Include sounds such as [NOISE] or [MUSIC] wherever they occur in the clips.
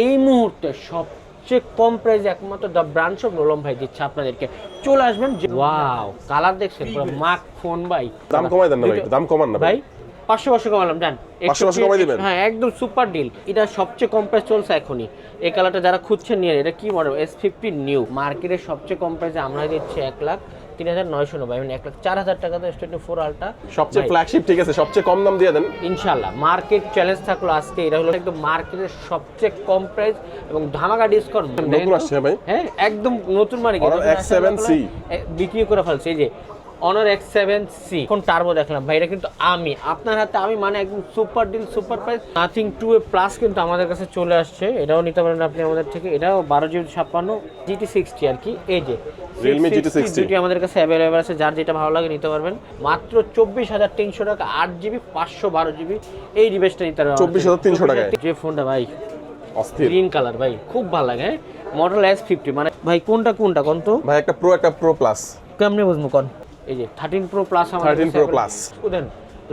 এই মুহূর্তে সবচেয়ে কম প্রাইসে একমাত্র দ্য ব্রাঞ্চ অফ নোলম ভাই দিচ্ছে আপনাদেরকে। চলে আসবেন ওয়াও কালার দেখছেন পুরো মাক ফোন ভাই। দাম কমাই দেন না ভাই, দাম কমান না ভাই। পাঁচশো পাঁচশো কমালাম জান 500 500 কমাই দিবেন? হ্যাঁ একদম সুপার ডিল। এটা সবচেয়ে কম প্রাইস চলছে এখনই। এই কালারটা যারা খুঁজছেন নিয়ে এটা কি মডেল এস ফিফটি নিউ মার্কেটের সবচেয়ে কম প্রাইসে আমরা দিচ্ছি এক লাখ তিন হাজার নয়শো নব্বই। মানে এক লাখ চার হাজার টাকা তো এস টোয়েন্টি ফোর আলটা সবচেয়ে ফ্ল্যাগশিপ ঠিক আছে সবচেয়ে কম দাম দিয়ে দেন। ইনশাল্লাহ মার্কেট চ্যালেঞ্জ থাকল আজকে এটা হলো একদম মার্কেটের সবচেয়ে কম প্রাইস এবং ধামাকা ডিসকাউন্ট নতুন আসছে ভাই। হ্যাঁ একদম নতুন মানে কি Honor নতুন আসলে X7C আপনারা, এ, বিক্রি করে ফেলছে। এই যে অনার এক্স সেভেন সি এখন টার্বো দেখলাম। ভাই এটা কিন্তু আমি। আপনার হাতে আমি মানে একদম super deal super price Nothing two A plus কিন্তু আমাদের কাছে চলে আসছে। এটাও নিতে পারেন আপনি আমাদের থেকে। এটাও বারো জিবি ছাপ্পান্ন জিটি সিক্সটি আর কি। এই যে 660 GT60 দুটি আমাদের কাছে অ্যাভেলেবেল আছে। যার যেটা ভালো লাগে নিতে পারবেন। মাত্র চব্বিশ হাজার তিনশো টাকা আট জিবি পাঁচশো বারো জিবি। এই ডিভাইসটা নিতে পারবেন চব্বিশ হাজার তিনশো টাকা যে ফোনটা ভাই গ্রিন কালার ভাই খুব ভালো লাগে। মডেল এস ফিফটি মানে ভাই কোনটা কোনটা কোন তো? ভাই একটা প্রো একটা প্রো প্লাস কেমনে বুঝব কোন? এই যে থার্টিন প্রো প্লাস আমাদের 13 প্লাস Plus।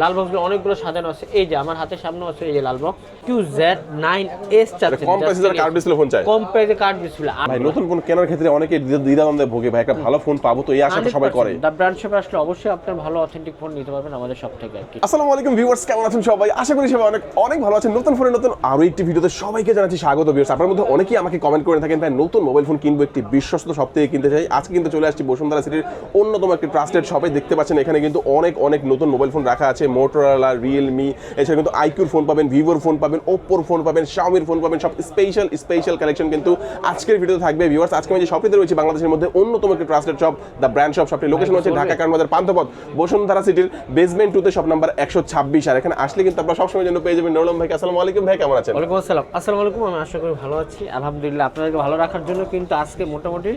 লাল বক্সগুলো অনেকগুলো সাজানো আছে। এই যে আমার হাতের সামনে আছে এই যে লাল box Q Z nine S চাচ্ছে কম প্রাইসের কার্ড ডিসপ্লে ফোন চাই। কম প্রাইসে কার্ড ডিসপ্লে ভাই নতুন ফোন কেনার ক্ষেত্রে অনেকে দ্বিধাদ্বন্দ্বে ভোগে ভাই একটা ভালো ফোন পাবো তো এই আশাটা সবাই করে। দ্য ব্র্যান্ড শপে আসলে অবশ্যই আপনার ভালো অথেন্টিক ফোন নিতে পারবেন আমাদের সব থেকে আর কি। আসসালামু আলাইকুম ভিউয়ার্স কেমন আছেন সবাই? আশা করি সবাই অনেক অনেক ভালো আছেন। নতুন ফোনের নতুন আরও একটি ভিডিওতে সবাইকে জানাচ্ছি স্বাগত ভিউয়ার্স আপনার মধ্যে অনেকেই আমাকে কমেন্ট করে থাকেন ভাই নতুন মোবাইল ফোন কিনবো একটি বিশ্বস্ত সব থেকে কিনতে চাই। আজকে কিন্তু চলে আসছি বসুন্ধরা সিটির অন্যতম একটি ট্রাস্টেড সবাই দেখতে পাচ্ছেন এখানে কিন্তু অনেক অনেক নতুন মোবাইল ফোন রাখা আছে। মোটরোলা রিয়েলমি এছাড়া কিন্তু আইকিউর ফোন পাবেন ভিভোর ফোন পাবেন ওপ্পোর ফোন পাবেন শাওমির ফোন পাবেন সব স্পেশাল স্পেশাল কালেকশন কিন্তু আজকের ভিডিওতে থাকবে। ভিউয়ার্স আজকে আমি যে শপটিতে রয়েছি বাংলাদেশের মধ্যে অন্যতম একটি trusted shop the brand shop শপটির location হচ্ছে ঢাকা কারমাদার পান্থপথ বসুন্ধরা সিটির বেসমেন্ট টুতে শপ নাম্বার একশো ছাব্বিশ। আর এখানে আসলে কিন্তু আপনারা সবসময় জন্য পেয়ে যাবেন নরম ভাই। আসসালামু আলাইকুম ভাই কেমন আছেন? ওয়ালাইকুম আসসালাম। আসসালামু আলাইকুম আমি আশা করি ভালো আছি। আলহামদুলিল্লাহ আপনাদেরকে ভালো রাখার জন্য কিন্তু আজকে মোটামুটি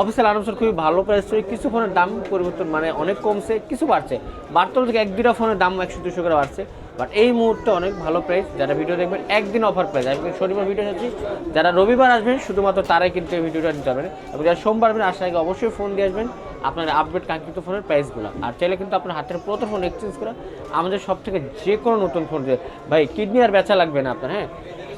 অফিসিয়াল আনাউন্সার খুবই ভালো। প্রাইস কিছু ফোনের দাম পরিবর্তন মানে অনেক কমছে কিছু বাড়ছে। বাড়তে থেকে এক দুটা ফোনের দাম একশো দুশো করে বাড়ছে। বাট এই মুহূর্তে অনেক ভালো প্রাইস যারা ভিডিও দেখবেন, একদিন অফার প্রাইস আমি শনিবার ভিডিও আছি যারা রবিবার আসবেন, শুধুমাত্র তারাই কিন্তু এই ভিডিওটা নিতে পারবেন। এবং যারা সোমবার আসবেন, আসার আগে অবশ্যই ফোন দিয়ে আসবেন। আপনার আপডেট কাঙ্ক্ষিত ফোনের প্রাইসগুলো আর চাইলে কিন্তু আপনার হাতের প্রথম ফোন এক্সচেঞ্জ করা আমাদের সব থেকে যে কোনো নতুন ফোন দিয়ে ভাই, কিডনি আর বেচা লাগবে না আপনার হ্যাঁ?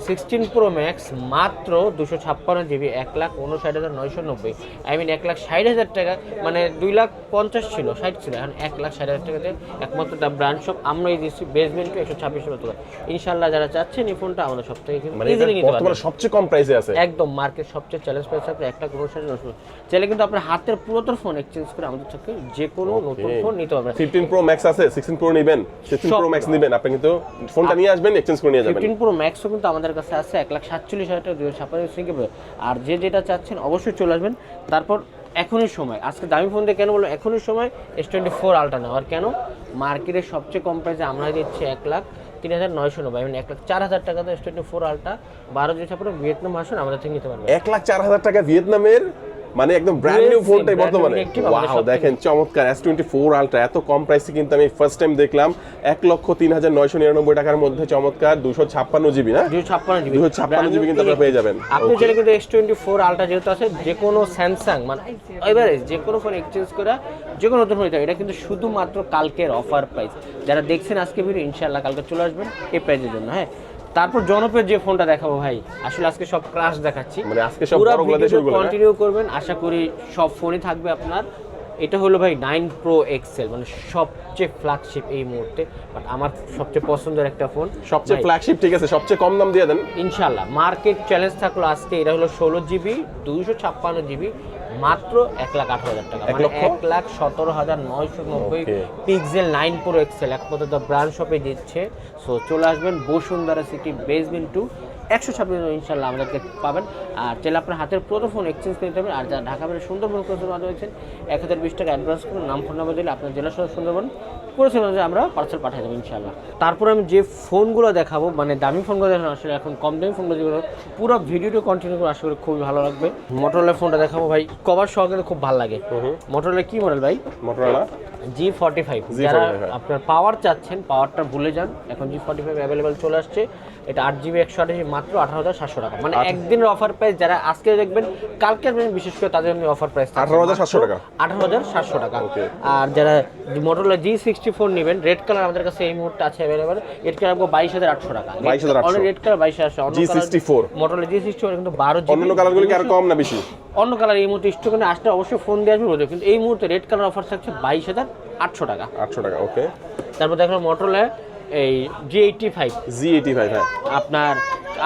সিক্সটিন প্রো ম্যাক্স মাত্র দুশো ছাপ্পান্ন জিবি এক লাখ উনষাট হাজার নয়শো নব্বই। আই মিন এক লাখ ষাট হাজার টাকা মানে দুই লাখ পঞ্চাশ ছিল ষাট ছিল এখন এক লাখ ষাট হাজার টাকাতে একমাত্র দ্য ব্রান্ড শপ আমরা এই দিচ্ছি বেসমেন্ট টু একশো ছাব্বিশ মতো ইনশাল্লাহ যারা চাচ্ছেন এই ফোনটা আমাদের সব থেকে কিন্তু সবচেয়ে কম প্রাইসে আছে। একদম মার্কেট সবচেয়ে চ্যালেঞ্জ প্রাইস থাকবে এক লাখ উনষাট নশো চাইলে কিন্তু আপনার হাতের পুরাতন ফোন এক্সচেঞ্জ করে আমাদের থেকে যে কোনো নতুন ফোন নিতে পারবেন। ফিফটিন প্রো ম্যাক্স আছে সিক্সটিন প্রো নেবেন সিক্সটিন প্রো ম্যাক্স নেবেন আপনি কিন্তু ফোনটা নিয়ে আসবেন এক্সচেঞ্জ করে নিয়ে যাবেন। ফিফটিন প্রো ম্যাক্সও কিন্তু আমাদের কাছে আছে এক লাখ সাতচল্লিশ হাজার টাকা, দুই ছাপ্পান্ন সিঙ্গে আর যে যেটা চাচ্ছেন অবশ্যই চলে আসবেন। তারপর এখনই সময়। আজকে দামি ফোন দিয়ে কেন বলব এখনই সময় এস টোয়েন্টি ফোর আলটা নেওয়ার। কেন? মার্কেটের সবচেয়ে কম প্রাইসে আমরা দিচ্ছি এক লাখ তিন হাজার নয়শো নব্বই। মানে এক লাখ চার হাজার টাকা তো এস টোয়েন্টি ফোর আলটা বারো জন ছাপ্পান্ন ভিয়েতনাম আসুন আমরা থেকে নিতে পারবেন। এক লাখ চার হাজার টাকা ভিয়েতনামের মানে একদম ব্র্যান্ড নিউ ফোনটাই বর্তমানে। ওয়াও দেখেন চমৎকার এস টোয়েন্টি ফোর আলট্রা এত কম প্রাইসে কিন্তু আমি ফার্স্ট টাইম দেখলাম। এক লক্ষ তিন হাজার নয়শো নিরানব্বই টাকার মধ্যে চমৎকার দুশো ছাপ্পান্ন জিবি না? দুশো ছাপ্পান্ন জিবি। দুশো ছাপ্পান্ন জিবি কিন্তু আপনারা পেয়ে যাবেন। আপনি চাইলে কিন্তু এস টোয়েন্টি ফোর আলট্রা যেহেতু আছে যে কোনো স্যামসাং মানে এবারে যে কোনো ফোন এক্সচেঞ্জ করা যে কোনো নতুন ফোন এটা কিন্তু শুধুমাত্র কালকের অফার প্রাইস যারা দেখছেন আজকে ভিডিও ইনশাল্লাহ কালকে চলে আসবেন এই প্রাইসের জন্য হ্যাঁ? তারপর জনপ্রিয় যে ফোনটা দেখাবো ভাই আসলে আজকে সব ক্রাশ দেখাচ্ছি। মানে আজকে সব করলেন, হ্যাঁ? কন্টিনিউ করবেন আশা করি সব ফোনই থাকবে আপনার। এটা হলো ভাই নাইন প্রো এক্সেল মানে সবচেয়ে ফ্ল্যাগশিপ এই মুহূর্তে বাট আমার সবচেয়ে পছন্দের একটা ফোন সবচেয়ে ফ্ল্যাগশিপ ঠিক আছে সবচেয়ে কম দাম দিয়ে দেন। ইনশাল্লাহ মার্কেট চ্যালেঞ্জ থাকল আজকে এটা হলো ষোলো জিবি দুইশো ছাপ্পান্ন জিবি মাত্র এক লাখ আঠারো হাজার টাকা। এক মানে? এক লাখ সতেরো হাজার নয়শো নব্বই পিক্সেল নাইন প্রো এক্সেল। একমাত্র দ্য ব্র্যান্ড শপে দিচ্ছে। সো চলে আসবেন বসুন্ধরা সিটি বেসমেন্ট টু একশো ছাব্বিশ ইনশাল্লাহ আমাদেরকে পাবেন। আর চাইলে আপনার হাতের প্রথম ফোন এক্সচেঞ্জ করে দেবেন আর যারা ঢাকা বেড়ে সুন্দরবন করে মাধ্যমে এক হাজার বিশ টাকা অ্যাডভান্স করুন নাম ফোন নাম্বার দিলে আপনার জেলা সদর সুন্দরবন করেছেন যে আমরা পার্সেল পাঠিয়ে দেবো ইনশাল্লাহ তারপর আমি যে ফোনগুলো দেখাবো মানে দামি ফোনগুলো দেখানো আসলে এখন কম দামি ফোনগুলো যেগুলো পুরো ভিডিওটা কন্টিনিউ করে আশা করি খুবই ভালো লাগবে। মোটরোলার ফোনটা দেখাবো ভাই কভার সহ কিন্তু খুব ভালো লাগে। মোটরোলা কি মডেল ভাই? মোটরোলা জি ফর্টি ফাইভ যারা আপনার পাওয়ার চাচ্ছেন পাওয়ারটা ভুলে যান এখন জি ফর্টি ফাইভ অ্যাভেলেবেল চলে আসছে। এটা আট জিবি একশো আট মাত্র আঠারো হাজার সাতশো টাকা। মানে একদিনের অফার প্রাইস যারা আজকে দেখবেন কালকে আসবেন বিশেষ করে তাদের জন্য অফার প্রাইস আঠারো হাজার সাতশো টাকা। আঠারো হাজার সাতশো টাকা. আর যারা Motorola G sixty sixty four নেবেন। রেড কালার আমাদের কাছে এই মুহূর্তে আছে অ্যাভেলেবেল রেড কালার বাইশ হাজার আটশো টাকা। 22,800 রেড কালার বাইশ হাজার G64 মডেলের জি সিক্সটি ফোর কিন্তু বারো অন্য কালারগুলি কি আর কম না বেশি? অন্য কালার এই মুহূর্তে স্টকে আসতে অবশ্যই ফোন দিয়ে আসবে কিন্তু এই মুহূর্তে রেড কালার অফার থাকছে বাইশ হাজার আটশো টাকা। আটশো টাকা ওকে তারপর দেখো মটোলে এই জি eighty five G eighty five আপনার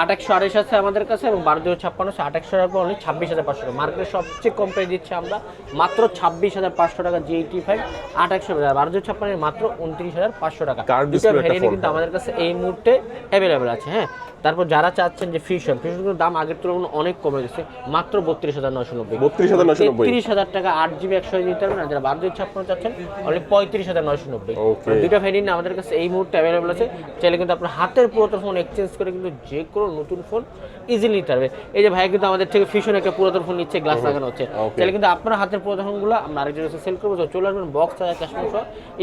আঠাশশো আড়াইশ আছে আমাদের কাছে এবং বারো ছাপ্পান্ন আছে আঠাশশো টাকা অনলি ছাব্বিশ হাজার পাঁচশো টাকা। মার্কেটে সবচেয়ে কম প্রাইস দিচ্ছি আমরা মাত্র ছাব্বিশ হাজার পাঁচশো টাকা জি এইটি ফাইভ আঠাশশো বারো দুই ছাপ্পান্ন মাত্র উনত্রিশ হাজার পাঁচশো টাকা। দুটো ভ্যারিয়েন্ট কিন্তু হ্যাঁ। আমাদের কাছে এই মুহূর্তে অ্যাভেলেবেল আছে হ্যাঁ। তারপর যারা চাচ্ছেন যে ফিশন ফিশনগুলোর দাম আগের তুলনায় অনেক কমে গেছে। মাত্র বত্রিশ হাজার নয়শো নব্বই। 32,990 তিরিশ হাজার টাকা আট জিবি একশো দিতে পারবেন যারা বারো দুই ছাপ্পান্ন চাচ্ছেন অনলি পঁয়ত্রিশ হাজার নয়শো নব্বই। Okay. দুইটা ভ্যারিয়েন্ট আমাদের কাছে এই মুহূর্তে অ্যাভেলেবল আছে। চাইলে কিন্তু আপনার হাতের পুরাতন ফোন এক্সচেঞ্জ করে কিন্তু যে কোনো নতুন ফোন ইজিলি নিতে পারবে। এই যে ভাই কিন্তু আমাদের থেকে ফিশন একটা পুরাতন ফোন নিচ্ছে গ্লাস লাগানো হচ্ছে. চাইলে কিন্তু আপনার হাতের পুরাতন ফোনগুলো আমরা আরেকজনের কাছে সেল করব। তো চলে আসবেন বক্স ছাড়া ক্যাশ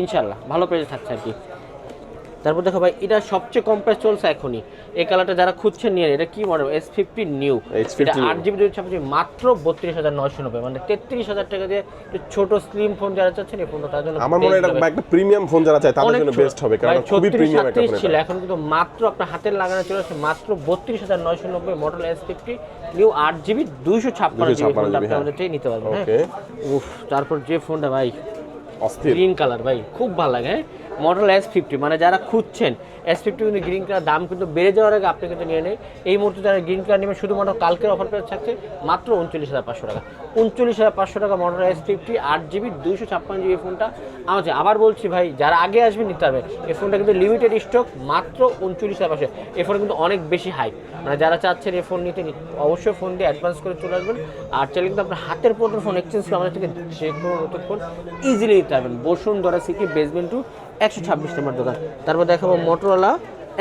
ইনশাল্লাহ ভালো পেজে থাকছে আর কি। তারপর দেখো ভাই এটা সবচেয়ে কম প্রাইস চলছে এখনই। এই কালারটা যারা খুঁজছেন নিয়ে এটা কি মডেল এস ফিফটি নিউ এটা। আট জিবি ছাপ্পান্ন মাত্র বত্রিশ হাজার নয়শো নব্বই। মানে তেত্রিশ হাজার টাকা দিয়ে ছোট স্লিম ফোন যারা চাচ্ছেন এই ফোনটা তার জন্য আমার মনে হয়। একটা প্রিমিয়াম ফোন যারা চায় তাদের জন্য বেস্ট হবে কারণ খুবই প্রিমিয়াম একটা ফোন ছিল এখন কিন্তু মাত্র আপনার হাতের লাগানো চলে আসছে মাত্র বত্রিশ হাজার নয়শো নব্বই মডেল এস ফিফটি নিউ আট জিবি দুইশো ছাপ্পান্ন জিবি 256 ফোনটা আপনি হ্যাঁ। আমাদের নিতে পারবেন হ্যাঁ। উফ তারপর যে ফোনটা ভাই গ্রিন কালার ভাই খুব ভালো লাগে হ্যাঁ। মডেল এস ফিফটি মানে যারা খুঁজছেন এস ফিফটি কিন্তু গ্রিন কালার দাম কিন্তু বেড়ে যাওয়ার আগে আপনি কিন্তু নিয়ে নেই এই মুহূর্তে যারা গ্রিন কালার নেবেন, শুধুমাত্র কালকের অফার প্রাইস থাকছে মাত্র উনচল্লিশ হাজার পাঁচশো টাকা। উনচল্লিশ হাজার পাঁচশো টাকা মডেল এস ফিফটি আট জিবি দুইশো ছাপ্পান্ন জিবি ফোনটা আছে আবার বলছি ভাই, যারা আগে আসবেন, নিতে হবে এই ফোনটা কিন্তু লিমিটেড স্টক মাত্র উনচল্লিশ হাজার পাঁচশো। এই ফোনে কিন্তু অনেক বেশি হাই মানে যারা চাচ্ছেন এই ফোন নিতে, অবশ্যই ফোন দিয়ে অ্যাডভান্স করে চলে আসবেন। আর চাইলে কিন্তু আপনার হাতের পুরোনো ফোন এক্সচেঞ্জ করে আমাদের থেকে যে কোনো নতুন ফোন ইজিলি নিতে পারবেন। বসুন্ধরা সিটি বেসমেন্ট টু একশো ছাব্বিশ নম্বর দোকান। তারপর দেখাবো মোটরোলা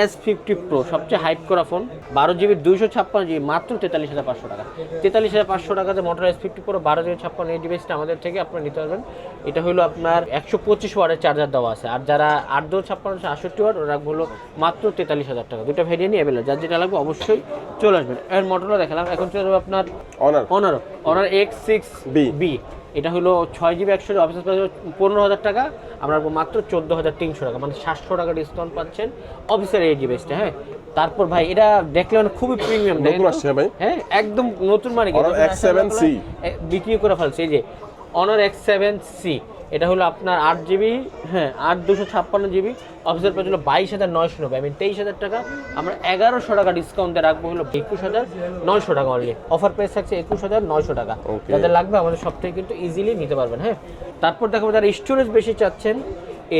এস ফিফটি প্রো সবচেয়ে হাইপ করা ফোন বারো জিবি দুইশো ছাপ্পান্ন জিবি মাত্র তেতাল্লিশ হাজার পাঁচশো টাকা। তেতাল্লিশ হাজার পাঁচশো টাকাতে মোটর এস ফিফটি প্রো বারো জিবি ছাপ্পান্ন এই ডিভাইসটা আমাদের থেকে আপনারা নিতে পারবেন। এটা হলো আপনার একশো পঁচিশ ওয়ার্ডের চার্জার দেওয়া আছে। আর যারা আট দু ছাপ্পান্ন আটষট্টি ওয়ার্ড ওরা হলো মাত্র তেতাল্লিশ হাজার টাকা। দুটো ভ্যারিয়েন্টই অ্যাভেলেবল যার যেটা লাগবে অবশ্যই চলে আসবেন। এর মোটরলা দেখালাম। এখন চলে যাবে আপনার Honor Honor Honor X six B B এটা হলো ছয় জিবি একশো অফিস প্রাইস পনেরো হাজার টাকা আপনার মাত্র চোদ্দ হাজার তিনশো টাকা মানে সাতশো টাকা ডিসকাউন্ট পাচ্ছেন অফিসের এই ডিভাইসটা হ্যাঁ তারপর ভাই এটা দেখলে মানে খুবই প্রিমিয়াম হ্যাঁ ভাই? হ্যাঁ একদম নতুন মানে কি? Honor নতুন আসছে X7C আপনারা, বিক্রি করে ফেলছে এই যে অনার এক্স সেভেন সি এটা হলো আপনার আট জিবি হ্যাঁ আট দুশো ছাপ্পান্ন জিবি অফিসের প্রাইস হলো বাইশ হাজার নয়শো নব্বই। আমি তেইশ হাজার টাকা। আমরা এগারোশো টাকা ডিসকাউন্টে রাখব হলো একুশ হাজার নয়শো টাকা অনলি অফার প্রাইস থাকছে একুশ হাজার নয়শো টাকা। যাদের লাগবে আমাদের সব থেকে কিন্তু ইজিলি নিতে পারবেন হ্যাঁ। তারপর দেখো যারা স্টোরেজ বেশি চাচ্ছেন